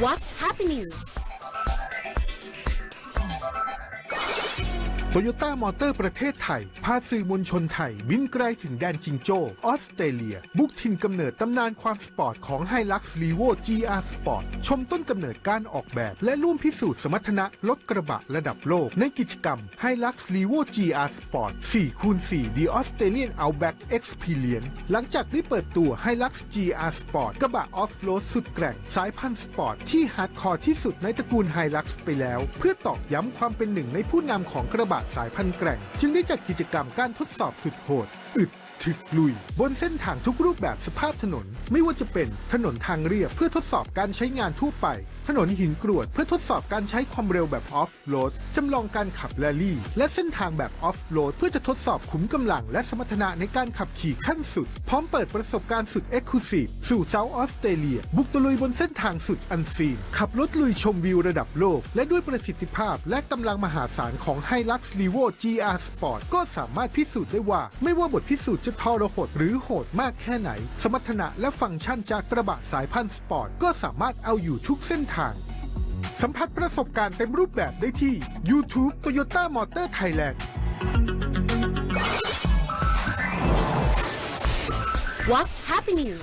What's happening? โตโยต้ามอเตอร์ประเทศไทย พาสื่อมวลชนไทย บินไกลถึงแดนจิงโจ้ ออสเตรเลีย บุกถิ่นกำเนิดตำนานความสปอร์ตของ h i l u x l e v o GR Sport ชมต้นกำเนิดการออกแบบ และร่วมพิสูจน์สมรรถนะรถกระบะระดับโลก ในกิจกรรม h i l u x l e v o GR Sport 4คูณ4 The Australian Outback Experience หลังจากได้เปิดตัว h i l u x GR Sport กระบะออฟโรดสุดแกร่งสายพันธุ์สปอร์ตที่ฮาร์ดคอร์ที่สุดในตระกูล h i l u x ไปแล้ว เพื่อตอกย้ำความเป็นหนึ่งในผู้นำของกระบะสายพันธุ์แกร่ง จึงได้จัดกิจกรรมการทดสอบสุดโหด อึดถึกลุย บนเส้นทางทุกรูปแบบสภาพถนน ไม่ว่าจะเป็นถนนทางเรียบเพื่อทดสอบการใช้งานทั่วไป ถนนหินกรวดเพื่อทดสอบการใช้ความเร็วแบบออฟโรดจำลองการขับแรลลี่ และเส้นทางแบบออฟโรดเพื่อจะทดสอบขุมกำลังและสมรรถนะในการขับขี่ขั้นสุด พร้อมเปิดประสบการณ์สุดเอ็กซ์คลูซีฟสู่เซาท์ออสเตรเลีย บุกตะลุยบนเส้นทางสุดอันซีน ขับรถลุยชมวิวระดับโลก และด้วยประสิทธิภาพและกำลังมหาศาลของ h i l u x l e v o GR Sport ก็สามารถพิสูจน์ได้ว่า ไม่ว่าบทพิสูจน์จะทรหดหรือโหดมากแค่ไหน สมรรถนะและฟังก์ชันจากกระบะสายพันธุ์สปอร์ตก็สามารถเอาอยู่ทุกเส้นทางทาง สัมผัสประสบการณ์เต็มรูปแบบได้ที่ YouTube Toyota Motor Thailand What's happening?